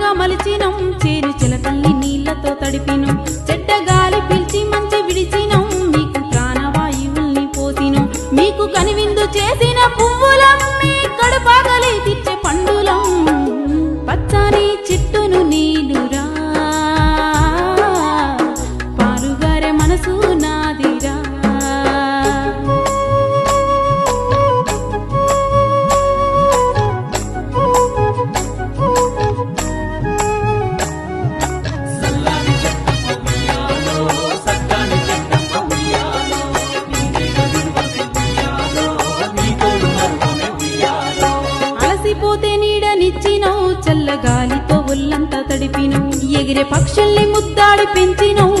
పంటగా మలిచినం చేరు చిలకల్ని నీళ్ళతో తడిపినం. చెడ్డ గాలి పిలిచి మంచి విడిచినం మీకు ప్రాణవాయువుల్ని పోసినం. మీకు కనివిందు చేసిన పెంచినవు చల్లగాలితో ఒళ్ళంతా తడిపినవు. ఎగిరే పక్షుల్ని ముద్దాడి పెంచినవు